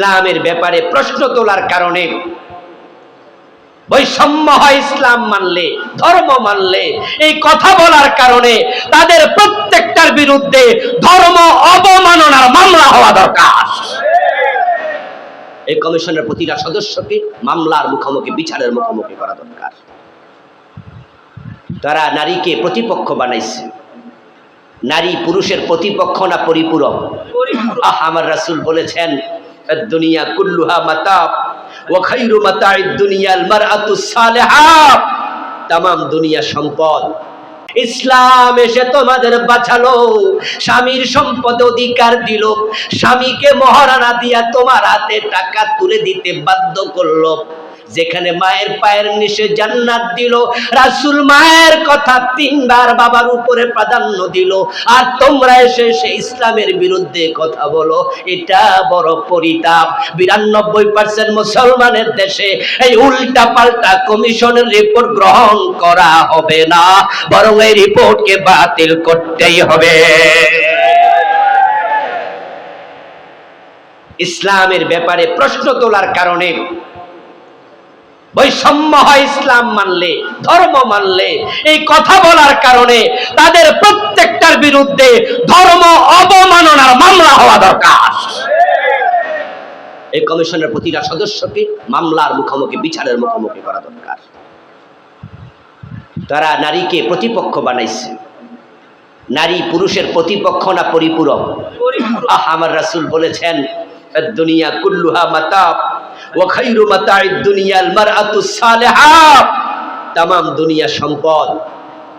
ইসলামের ব্যাপারে প্রশ্ন তোলার কারণে বৈষম্য হয় ইসলাম মানলে, ধর্ম মানলে, এই কথা বলার কারণে তাদের প্রত্যেকটার বিরুদ্ধে ধর্ম অবমাননার মামলা হওয়া দরকার। এই কমিশনের প্রতিটা সদস্যকে মামলার মুখোমুখি, বিচারের মুখোমুখি করা দরকার। তারা নারীকে প্রতিপক্ষ বানাইছে। নারী পুরুষের প্রতিপক্ষ না পরিপূরক? আহ, আমার রাসূল বলেছেন দুনিয়া কুল্লুহা মাতাব ওয়া খায়রু মাতাইদ দুনিয়াল মারআতু সালিহা তামাম দুনিয়া সম্পদ। ইসলাম এসে তোমাদের বাঁচালো। স্বামীর সম্পদ অধিকার দিল। স্বামীকে মহারানা দিয়া তোমার হাতে টাকা তুলে দিতে বাধ্য করল। যেখানে মায়ের পায়ের নিচে জান্নাত দিল, রাসূল মায়ের কথা তিনবার বাবার উপরে প্রাধান্য দিল। আর তোমরা এসে সে ইসলামের বিরুদ্ধে কথা বলো, এটা বড় পরিতাপ। বিরানব্বই পার্সেন্ট মুসলমানের দেশে এই উল্টা পাল্টা কমিশনের রিপোর্ট গ্রহণ করা হবে না, বরং এই রিপোর্টকে বাতিল করতেই হবে। ইসলামের ব্যাপারে প্রশ্ন তোলার কারণে বৈষম্য হয় ইসলাম মানলে ধর্ম মানলে এই কথা বলার কারণে তাদের প্রত্যেকটার বিরুদ্ধে ধর্ম অবমাননার মামলা হওয়া দরকার। এই কমিশনের প্রতিটা সদস্যকে মামলার মুখোমুখি বিচারের মুখোমুখি করা দরকার। তারা নারীকে প্রতিপক্ষ বানাইছে। নারী পুরুষের প্রতিপক্ষ না পরিপূরক? আমার রাসূল বলেছেন দুনিয়া কুল্লুহা মাতাব। ওয়া খায়রু মাতাইদ দুনিয়াল মারআতু সালিহা। তামাম দুনিয়া সম্পদ।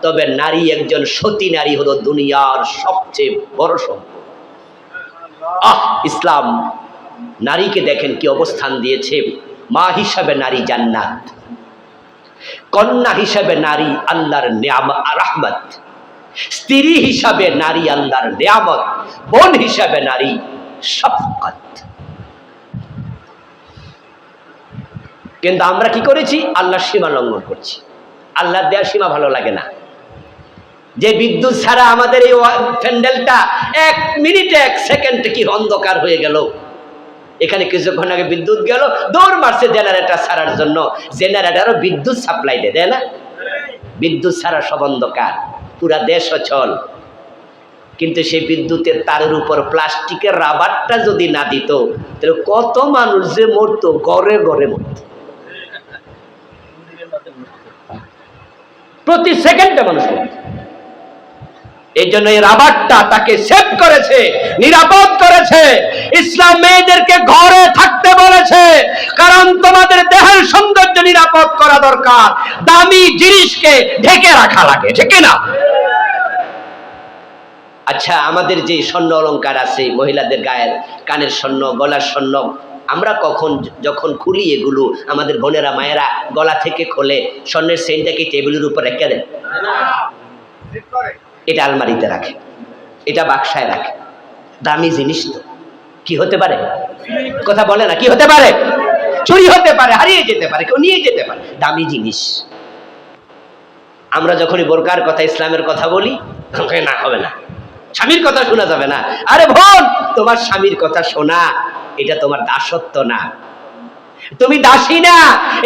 তবে নারী একজন সতী নারী হলো দুনিয়ার সবচেয়ে বড় সম্পদ। আহ, ইসলাম, নারীকে দেখেন কি অবস্থান দিয়েছে। মা হিসাবে নারী জান্নাত। কন্যা হিসাবে নারী আল্লাহর রাহমত। স্ত্রী হিসাবে নারী আল্লাহর নিয়ামত। বোন হিসাবে নারী শফকত কিন্তু আমরা কি করেছি? আল্লাহর সীমা লঙ্ঘন করছি। আল্লাহর দেওয়ার সীমা ভালো লাগে না। যে বিদ্যুৎ ছাড়া আমাদের এই প্যান্ডেলটা এক মিনিটে, এক সেকেন্ডে কি অন্ধকার হয়ে গেল? এখানে কিছুক্ষণ আগে বিদ্যুৎ গেল, দৌড় মারছে জেনারেটর ছাড়ার জন্য। জেনারেটারও বিদ্যুৎ সাপ্লাই দেয়, তাই না? বিদ্যুৎ ছাড়া সব অন্ধকার, পুরা দেশ অচল। কিন্তু সেই বিদ্যুতের তারের উপর প্লাস্টিকের রাবারটা যদি না দিত, তাহলে কত মানুষ যে মরতো, গড়ে গড়ে মরত। প্রতি সেকেন্ডে মানুষ এই জন্য এই রাবারটা তাকে সেভ করেছে, নিরাপদ করেছে। ইসলাম মেয়েদেরকে ঘরে থাকতে বলেছে, কারণ তোমাদের দেহের সৌন্দর্য নিরাপদ করা দরকার। দামি জিনিসকে ঢেকে রাখা লাগে, ঠিক না? আচ্ছা আমাদের যে স্বর্ণ অলংকার আছে, মহিলাদের গায়ের কানের স্বর্ণ, গলার স্বর্ণ আমরা কখন যখন খুলি এগুলো, আমাদের বোনেরা, মায়েরা গলা থেকে খোলে, স্বর্ণের সেন্টটাকে টেবিলের উপর রেখে দেয়? এটা আলমারিতে রাখে। এটা বাক্সায় রাখে। দামি জিনিস তো। কি হতে পারে? কথা বলে না, কি হতে পারে? চুরি হতে পারে, হারিয়ে যেতে পারে, কেউ নিয়ে যেতে পারে। দামি জিনিস। আমরা যখনই বোরকার কথা, ইসলামের কথা বলি না, হবে না। স্বামীর কথা শোনা যাবে না। আরে বোন, তোমার স্বামীর কথা শোনা। এটা তোমার দাসত্ব না। তুমি দাসী না,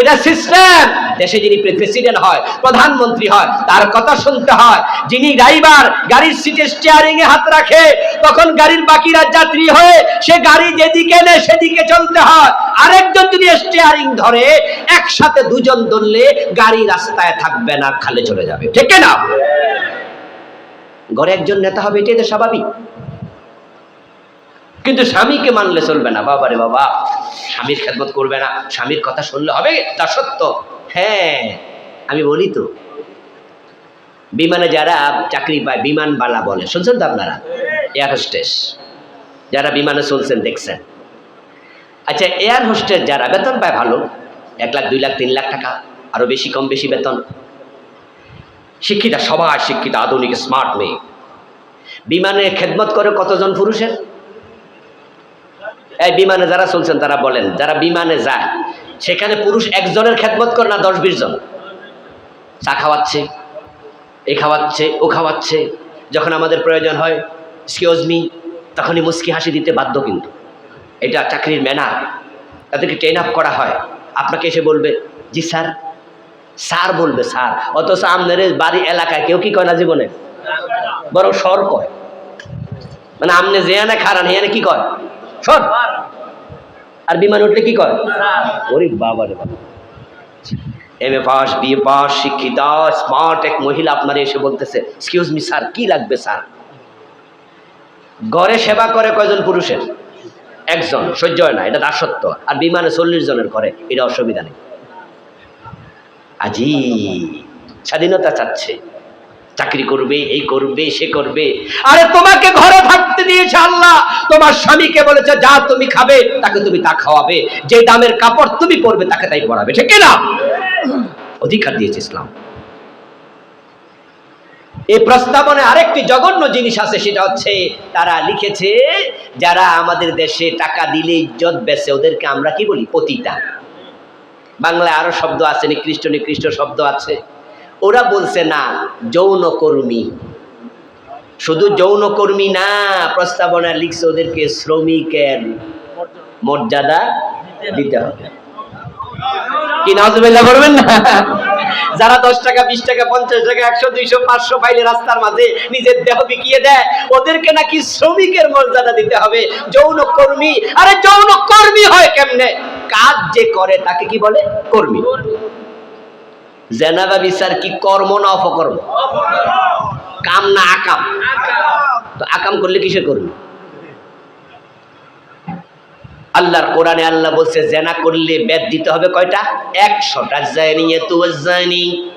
এটা সিস্টেম। দেশে যিনি প্রেসিডেন্ট হয়, প্রধানমন্ত্রী হয়, তার কথা শুনতে হয়। যিনি ড্রাইভার, গাড়ির সিটে স্টিয়ারিং এ হাত রাখে, তখন গাড়ির বাকিরা যাত্রী হয়ে সে গাড়ি যেদিকে নেয় সেদিকে চলতে হয়। আরেকজন যদি স্টিয়ারিং ধরে, একসাথে দুজন ধরলে গাড়ি রাস্তায় থাকবে না, খালে চলে যাবে। ঠিক না? ঘরে একজন নেতা হবে, এটাই তো স্বাভাবিক। কিন্তু স্বামীকে মানলে চলবে না। বাবা রে বাবা, স্বামীর খেদমত করবে না। স্বামীর কথা শুনলে হবে, তা সত্য। হ্যাঁ আমি বলি তো, বিমানে যারা চাকরি পায় বিমানবালা বলে শুনছেন তো আপনারা? এয়ার হোস্টেস যারা বিমানে চলছেন, দেখছেন। আচ্ছা এয়ার হোস্টেস যারা, বেতন পায় ভালো, এক লাখ, দুই লাখ, তিন লাখ টাকা আরও বেশি, কম বেশি বেতন। শিক্ষিতা, সবাই শিক্ষিতা, আধুনিক স্মার্ট মেয়ে। বিমানে খেদমত করে কতজন পুরুষের? এই বিমানে যারা চলছেন, তারা বলেন, যারা বিমানে যায়, সেখানে পুরুষ একজনের খেদমত করে না দশ বিশ জন? চা খাওয়াচ্ছে, এ খাওয়াচ্ছে, ও খাওয়াচ্ছে। যখন আমাদের প্রয়োজন হয় এক্সকিউজ তখনই মুস্কি হাসি দিতে বাধ্য কিন্তু। এটা চাকরির ম্যানার, তাদেরকে ট্রেন আপ করা হয়। আপনাকে এসে বলবে, জি স্যার। স্যার বলবে, স্যার। অথচ আপনার বাড়ি এলাকায় কেউ কি কয় না জীবনে? বরং সর কয়। মানে আমনে যে খারান, হেয়ানে কি কয়? সর আর বিমান উঠলে কি কয় ওরে বাবা রে বাবা। M A pass BA pass শিক্ষিতা স্মার্ট এক মহিলা আপনার এসে বলতেছে এক্সকিউজ মি স্যার কি লাগবে স্যার? ঘরে সেবা করে কয়জন পুরুষের? একজন সহ্য হয় না এটা দাসত্ব আর বিমানে চল্লিশ জনের করে এটা অসুবিধা নেই। আজি স্বাধীনতা চাচ্ছে। চাকরি করবে, এই করবে, সে করবে। আরে তোমাকে ঘরে থাকতে দিয়েছে আল্লাহ। তোমার স্বামীকে বলেছে, যা তুমি খাবে, তাকে তুমি তা খাওয়াবে। যে দামের কাপড় তুমি পরবে, তাকে তাই পরাবে। ঠিক না অধিকার দিয়েছে ইসলাম। এই প্রস্তাবনে আরেকটি জঘন্য জিনিস আছে, সেটা হচ্ছে, তারা লিখেছে, যারা আমাদের দেশে টাকা দিলে ইজ্জত বেছে ওদেরকে আমরা কি বলি? পতিতা। বাংলায় আরও শব্দ আছে, নিকৃষ্ট নিকৃষ্ট শব্দ আছে। ওরা বলছে, না, যৌনকর্মী। শুধু যৌনকর্মী না, প্রস্তাবনা লিখছে ওদেরকে শ্রমিকের মর্যাদা দিতে হবে। কি করবেন না? যারা দশ টাকা, বিশ টাকা, পঞ্চাশ টাকা, একশো, দুইশো, পাঁচশো পাইলে রাস্তার মাঝে নিজের দেহ বিকিয়ে দেয়, ওদেরকে নাকি শ্রমিকের মর্যাদা দিতে হবে? যৌন কর্মী আরে যৌন কর্মী হয় কেমনে? কাজ যে করে তাকে কি বলে? কর্মী। জেনাবা বিচার কি কর্ম না অপকর্ম? কাম না আকাম? তো আকাম করলে কিসে করবি আল্লাহর কোরআনে আল্লাহ বলছে, জেনা করলে বেদ দিতে হবে কয়টা? একশোটা। জানিয়ে তু জানি।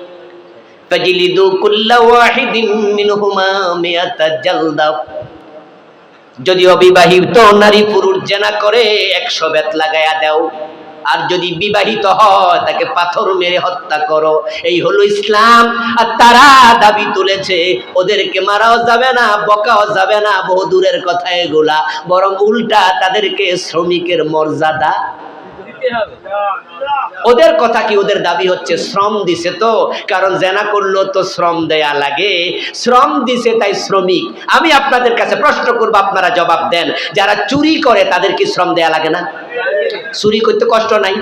ফাজিলিদু কুল্লা ওয়াহিদিন মিনহুমা মিয়াতা জালদা। যদি অবিবাহিত নারী পুরুষ জেনা করে, একশো বেত লাগায়া দাও। আর যদি বিবাহিত হয় তাকে পাথর মেরে হত্যা করো। এই হলো ইসলাম। আর তারা দাবি তুলেছে ওদেরকে মারাও যাবে না বকাও যাবে না বহু দূরের কথা এগুলা। বরং উল্টা তাদেরকে শ্রমিকের মর্যাদা ওদের কথা কি ওদের দাবি হচ্ছে? শ্রম দিছে তো। কারণ জেনা করল তো শ্রম দেয়া লাগে। শ্রম দিছে তাই শ্রমিক। আমি আপনাদের কাছে প্রশ্ন করব আপনারা জবাব দেন। যারা চুরি করে তাদের কি শ্রম দেয়া লাগে না? চুরি করতে কষ্ট নাই।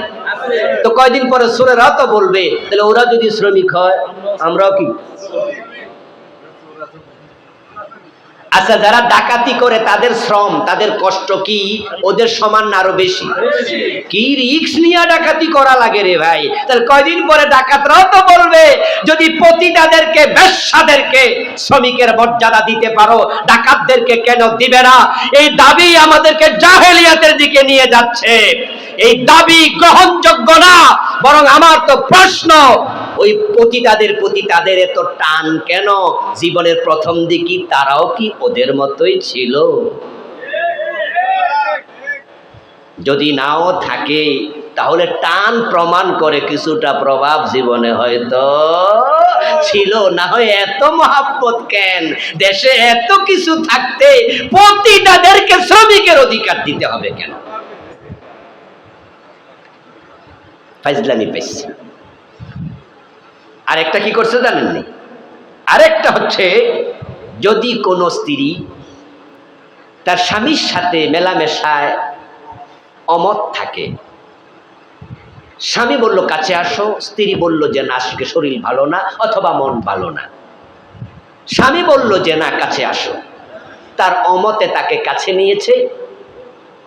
তো কয়দিন পরে সুরেরাও তো বলবে, তাহলে ওরা যদি শ্রমিক হয়, আমরাও কি? আচ্ছা যারা ডাকাতি করে তাদের শ্রম, তাদের কষ্ট কি? ওদের সমান না আরও বেশি? কি রিক্স নিয়ে ডাকাতি করা লাগে রে ভাই? তাহলে কয়দিন পরে ডাকাতরাও তো বলবে, যদি পতিতাদেরকে বেশ্যাদেরকে শ্রমিকের মর্যাদা দিতে পারো, ডাকাতদেরকে কেন দিবে না? এই দাবি আমাদেরকে জাহেলিয়াতের দিকে নিয়ে যাচ্ছে। এই দাবি গ্রহণযোগ্য না, বরং আমার তো প্রশ্ন, ওই পতিতাদের প্রতি তাদের এত টান কেন? জীবনের প্রথম দিকে তারাও কি ওদের মতোই ছিল? যদি নাও থাকে, তাহলে টান প্রমাণ করে কিছুটা প্রভাব জীবনে হয়তো ছিল। না হয় এত মহাব্বত কেন? দেশে এত কিছু থাকতে পতিতাদেরকে শ্রমিকের অধিকার দিতে হবে কেন? ফাইজলামি পাইছি আরেকটা কি করছে জানেন জানেননি আরেকটা হচ্ছে, যদি কোনো স্ত্রী তার স্বামীর সাথে মেলামেশায় অমত থাকে, স্বামী বলল, কাছে আসো। স্ত্রী বলল যে, না, আজকে শরীর ভালো না অথবা মন ভালো না। স্বামী বলল যে, না, কাছে আসো। তার অমতে তাকে কাছে নিয়েছে।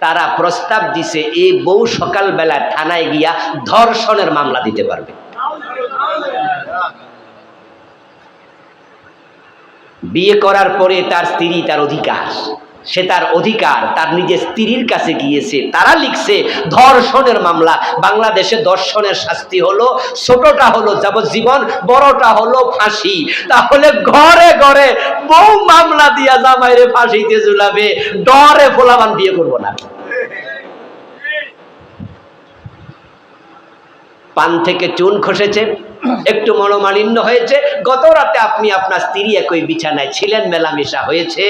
তারা প্রস্তাব দিছে এই বউ সকালবেলা থানায় গিয়া ধর্ষণের মামলা দিতে পারবে। বিয়ে করার পরে তার স্ত্রী তার অধিকার। সে তার অধিকার, তার নিজের স্ত্রীর কাছে গিয়েছে। তারা লিখছে, ধর্ষণের মামলা। বাংলাদেশে দর্শনের শাস্তি হলো, ছোটটা হলো যাবজ্জীবন, বড়টা হলো ফাঁসি। তাহলে ঘরে ঘরে বউ মামলা দিয়া জামাইরে ফাঁসিতে ঝুলাবে, ডরে ফোলাবান বিয়ে করব না। পান থেকে চুন খসেছে একটু মনোমালিন্য হয়েছে। গত রাতে আপনি আপনার স্ত্রী একই বিছানায় ছিলেন মেলামেশা হয়েছে।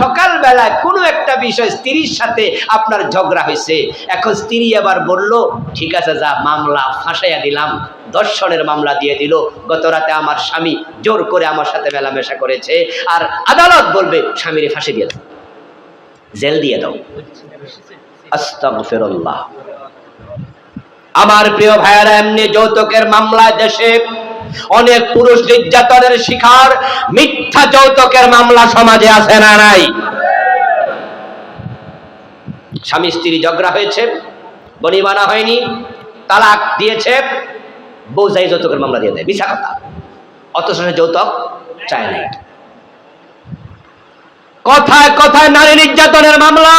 সকালবেলায় কোনো একটা বিষয় স্ত্রীর সাথে আপনার ঝগড়া হয়েছে। এখন স্ত্রী আবার বলল ঠিক আছে যা মামলা ফাঁসাইয়া দিলাম দর্শনের মামলা দিয়ে দিল। গত রাতে আমার স্বামী জোর করে আমার সাথে মেলামেশা করেছে আর আদালত বলবে স্বামীরে ফাঁসি দিয়ে দাও জেল দিয়ে দাও। আস্তাগফিরুল্লাহ। আমার প্রিয় ভাইয়েরা, এমনি যৌতুকের মামলায় দেশে অনেক পুরুষ নির্যাতনের শিকার, মিথ্যা যৌতুকের মামলা সমাজে আছে না নাই? স্বামী স্ত্রী ঝগড়া হয়েছে বনিমানা হয়নি, তালাক দিয়েছে, বউ যাই যৌতুকের মামলা দিয়ে দেয় মিশা কথা। অথচ যৌতুক চায় না কথায় কথায় নারী নির্যাতনের মামলা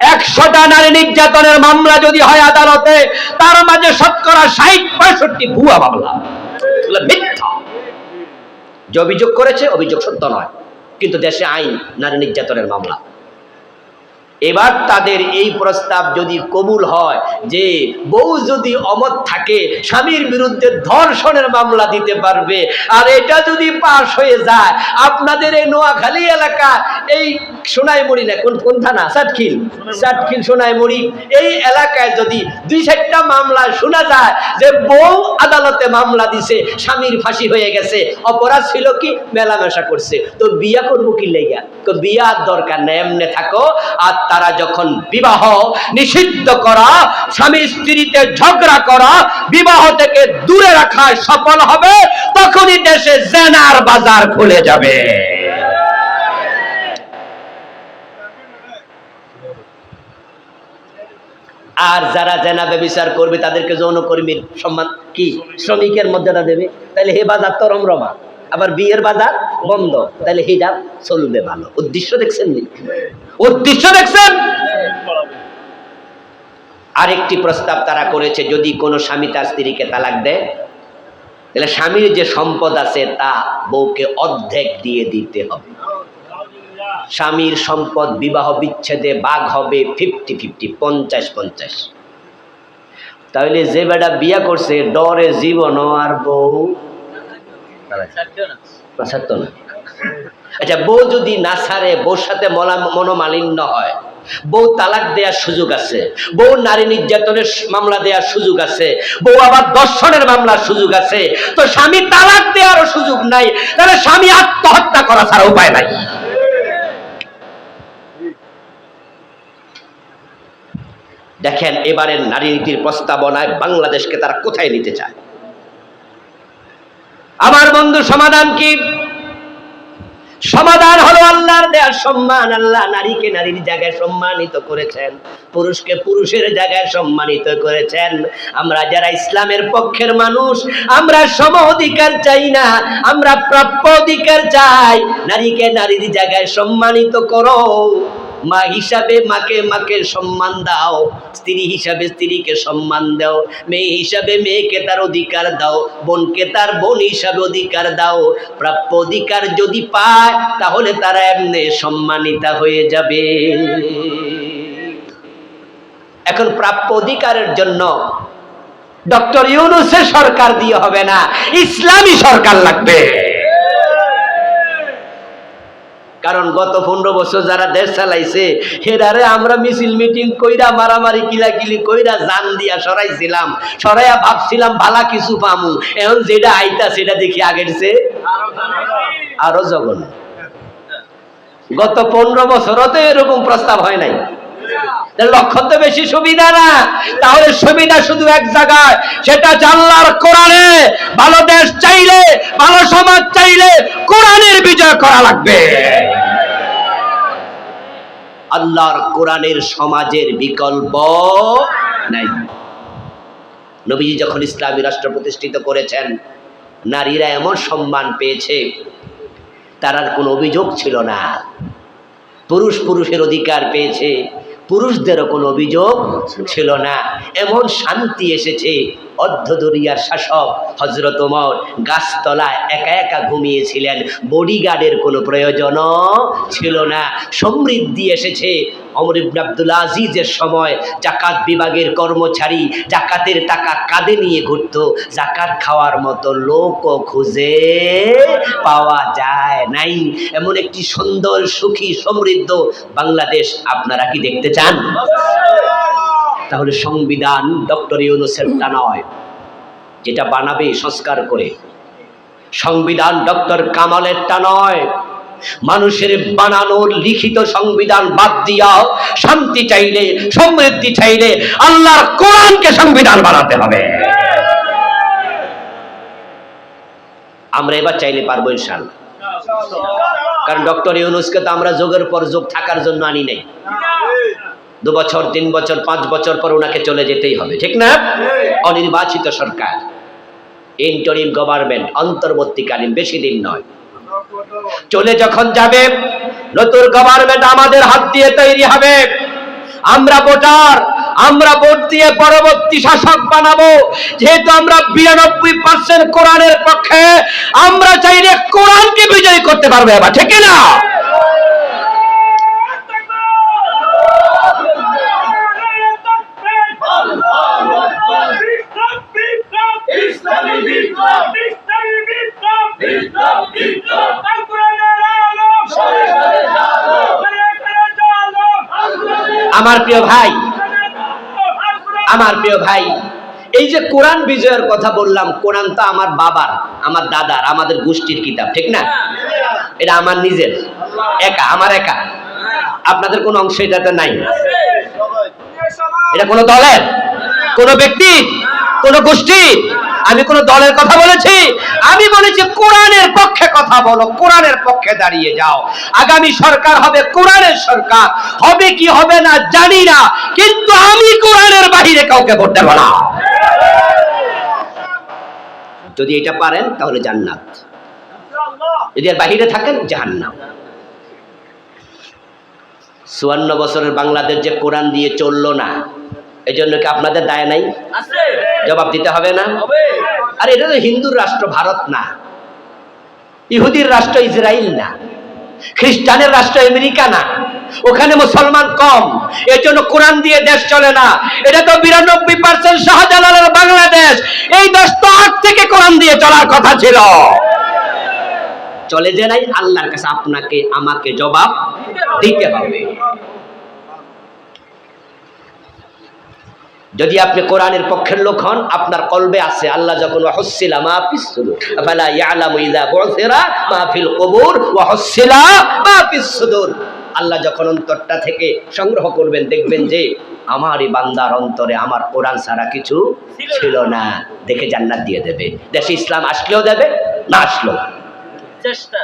একশোটা নারী নির্যাতনের মামলা যদি হয় আদালতে, তার মাঝে শতকরা ষাট পঁয়ষট্টি ভুয়া মামলা। মিথ্যা। যে অভিযোগ করেছে, অভিযোগ সত্য নয়, কিন্তু দেশে আইন, নারী নির্যাতনের মামলা। এবার তাদের এই প্রস্তাব যদি কবুল হয়, যে বউ যদি অমত থাকে, স্বামীর বিরুদ্ধে ধর্ষণের মামলা দিতে পারবে, আর এটা যদি পাশ হয়ে যায়, আপনাদের এই নোয়াখালী এলাকা, এই সোনাইমুড়ি না কোন কোন থানা? সাতখিল। সাতখিল, সোনাইমুড়ি। এই এলাকায় যদি দুই চারটা মামলা শোনা যায় যে বউ আদালতে মামলা দিছে, স্বামীর ফাঁসি হয়ে গেছে, অপরাধ ছিল কি? মেলামেশা করছে। তো বিয়া করব কি লেগা? তো বিয়ার দরকার নেই, এমনি থাকো। আর তারা যখন বিবাহ নিষিদ্ধ করা, স্বামী স্ত্রীতে ঝগড়া করা, বিবাহ থেকে দূরে রাখায় সফল হবে, তখনই দেশে জেনার বাজার খুলে যাবে। আর যারা জেনাবে বিচার করবে, তাদেরকে যৌনকর্মীর সম্মান কি? শ্রমিকের মর্যাদা দেবে। তাহলে হে বাজার তো রমরমা আবার বিয়ের বাজার বন্ধ। তাহলে হিটা চলবে ভালো। উদ্দেশ্য দেখছেন উদ্দেশ্য দেখছেন? আরেকটি প্রস্তাব তারা করেছে, যদি কোনো স্বামী তার স্ত্রীকে তালাক দেয়, তাহলে স্বামীর যে সম্পদ আছে, তা বউকে অর্ধেক দিয়ে দিতে হবে। স্বামীর সম্পদ বিবাহ বিচ্ছেদে বাঘ হবে ফিফটি ফিফটি পঞ্চাশ পঞ্চাশ। তাহলে যে বেটা বিয়া করছে ডরে জীবনও আর বউ না, আচ্ছা বউ যদি না ছাড়ে বউর সাথে মলা- মনোমালিন্য হয়। বউ তালাক দেওয়ার সুযোগ আছে। বউ নারী নির্যাতনের মামলা দেওয়ার সুযোগ আছে। বউ আবার দর্শনের মামলার সুযোগ আছে। তো স্বামী তালাক দেওয়ারও সুযোগ নাই। তাহলে স্বামী আত্মহত্যা করা ছাড়া উপায় নাই। দেখেন, এবারের নারী নীতির প্রস্তাবনায় বাংলাদেশকে তারা কোথায় নিতে চায়? আমার বন্ধু, সমাধান কি? সমাধান হলো আল্লাহর দেয়ার সম্মান। আল্লাহ নারীকে নারীর জায়গায় সম্মানিত করেছেন, পুরুষকে পুরুষের জায়গায় সম্মানিত করেছেন। আমরা যারা ইসলামের পক্ষের মানুষ, আমরা সম অধিকার চাই না, আমরা প্রাপ্য অধিকার চাই। নারীকে নারীর জায়গায় সম্মানিত করো। মা হিসাবে মাকে মাকে সম্মান দাও, স্ত্রী হিসাবে স্ত্রীকে সম্মান দাও, মেয়ে হিসাবে মেয়েকে তার অধিকার দাও, বোনকে তার বোন হিসাবে অধিকার দাও। প্রাপ্য অধিকার যদি পায়, তাহলে তারা এমনি সম্মানিতা হয়ে যাবে। এখন প্রাপ্য অধিকারের জন্য ডক্টর ইউনুসের সরকার দিয়ে হবে না, ইসলামী সরকার লাগবে। কারণ গত পনেরো বছর যারা দেশ চালাইছে, হেরারে আমরা মিছিল মিটিং কইরা মারামারি কিলাকিলি কইরা জান দিয়া সরাইছিলাম। সরাইয়া ভাবছিলাম ভালা কিছু পামু। এখন যেটা আইতা সেটা দেখি আগের আরও জঘন্য। গত পনেরো বছরতে এরকম প্রস্তাব হয় নাই। লক্ষণ তো বেশি সুবিধা না। তাহলে সুবিধা শুধু এক জায়গায়, সেটা জানলার কোরআনে। ভালো দেশ চাইলে, ভালো সমাজ চাইলে কোরআনের বিজয় করা লাগবে। আল্লাহর কোরআনের সমাজের বিকল্প নাই। নবীজি যখন ইসলামী রাষ্ট্র প্রতিষ্ঠিত করেছেন, নারীরা এমন সম্মান পেয়েছে, তার আর কোনো অভিযোগ ছিল না। পুরুষ পুরুষের অধিকার পেয়েছে পুরুষদেরও কোনো অভিযোগ ছিল না। এমন শান্তি এসেছে অর্ধদরিয়ার শাসক হজরত ওমর গাছতলায় একা একা ঘুমিয়েছিলেন। বডিগার্ডের কোনো প্রয়োজনও ছিল না। সমৃদ্ধি এসেছে অমর ইবনে আব্দুল আজিজের সময়। জাকাত বিভাগের কর্মচারী জাকাতের টাকা কাঁধে নিয়ে ঘুরত। জাকাত খাওয়ার মতো লোকও খুঁজে পাওয়া যায় নাই। এমন একটি সুন্দর, সুখী, সমৃদ্ধ বাংলাদেশ আপনারা কি দেখতে চান? তাহলে সংবিধান ডক্টর ইউনুসেরটা নয়, যেটা বানাবে, সংস্কার করে। সংবিধান ডক্টর কামালেরটা নয়। মানুষের বানানো লিখিত সংবিধান বাদ দিয়াও শান্তি চাইলে, সমৃদ্ধি চাইলে আল্লাহর কোরআনকে সংবিধান বানাতে হবে। আমরা এবার চাইলে পারব ইনশাল্লাহ কারণ ডক্টর ইউনুসকে তো আমরা যোগের পর যোগ থাকার জন্য আনি নাই। দু বছর তিন বছর পাঁচ বছর পর ওনাকে চলে যেতেই হবে ঠিক না? অনির্বাচিত সরকার ইন্টারিম গভর্নমেন্ট অন্তর্বর্তীকালীন বেশি দিন নয়। চলে যখন যাবে নতুন গভর্নমেন্ট আমাদের হাত দিয়ে তৈরি হবে। আমরা ভোটার আমরা ভোট দিয়ে পরবর্তী শাসক বানাবো। যেহেতু আমরা বিরানব্বই পার্সেন্ট কোরআনের পক্ষে আমরা চাইলে কোরআনকে বিজয়ী করতে পারব এবার ঠিক না? আমার প্রিয় ভাই, আমার প্রিয় ভাই, এই যে কোরআন বিজয়ের কথা বললাম, কোরআন তো আমার বাবার, আমার দাদার, আমাদের গোষ্ঠীর কিতাব, ঠিক না? এটা আমার নিজের, একা, আমার একা। আপনাদের কোনো অংশ এটাতে নাই। এটা কোনো দলের, কোনো ব্যক্তি কোনো গোষ্ঠী আমি কোনো দলের কথা বলেছি? আমি বলেছি, কোরআনের পক্ষে কথা বলো, কোরআনের পক্ষে দাঁড়িয়ে যাও। আগামী সরকার হবে কোরআনের সরকার। হবে কি হবে না জানি না, কিন্তু আমি কোরআনের বাহিরে কাউকে ভোট দেব না। যদি এটা পারেন, তাহলে জান্নাত। যদি এর বাহিরে থাকেন, জাহান্নাম। চুয়ান্ন বছরের বাংলাদেশ যে কোরআন দিয়ে চলল না এই জন্য কি আপনাদের দায় নাই? জবাব দিতে হবে না? আর এটা তো হিন্দুর রাষ্ট্র ভারত না। ইহুদির রাষ্ট্র ইসরায়েল না। খ্রিস্টানের রাষ্ট্র আমেরিকা না। ওখানে মুসলমান কম। এর জন্য কোরআন দিয়ে দেশ চলে না। এটা তো বিরানব্বই পার্সেন্ট শাহজালালের বাংলাদেশ। এই দেশ তো আগ থেকে কোরআন দিয়ে চলার কথা ছিল। চলে যে নাই আল্লাহর কাছে আপনাকে আমাকে জবাব দিতে হবে। যদি আপনি কোরআনের পক্ষের লোক হন আপনার কলবে আছে আল্লাহ যখন ওয়াহসিলা সুদুর আফালা ইয়ালামু ইযা বুসিরা মা ফিল কুবুর ওয়াহসিলা মা ফিস সুদুর। আল্লাহ যখন অন্তরটা থেকে সংগ্রহ করবেন দেখবেন যে আমারই বান্দার অন্তরে আমার কোরআন ছাড়া কিছু ছিল না। দেখে জান্নাত দিয়ে দেবে। দেশে ইসলাম আসলেও দেবে না আসলেও চেষ্টা।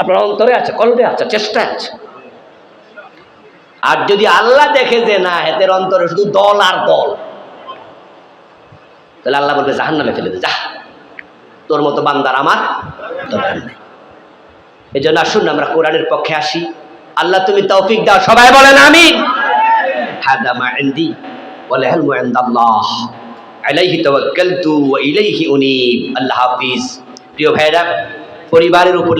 আপনার অন্তরে আছে কলবে আছে চেষ্টা আছে। আর যদি আল্লাহ দেখে যে না, হেতের অন্তরে শুধু দল আর দল, তাহলে আল্লাহ বলবে জাহান নামে ফেলে দে, যা। তোর মতো বান্দার আমার এই জন্য আসুন, আমরা কোরআনের পক্ষে আসি। আল্লাহ, তুমি তৌফিক দাও। সবাই বলেন আমি আল্লাহ হাফিজ। প্রিয় ভাইরা, পরিবারের উপর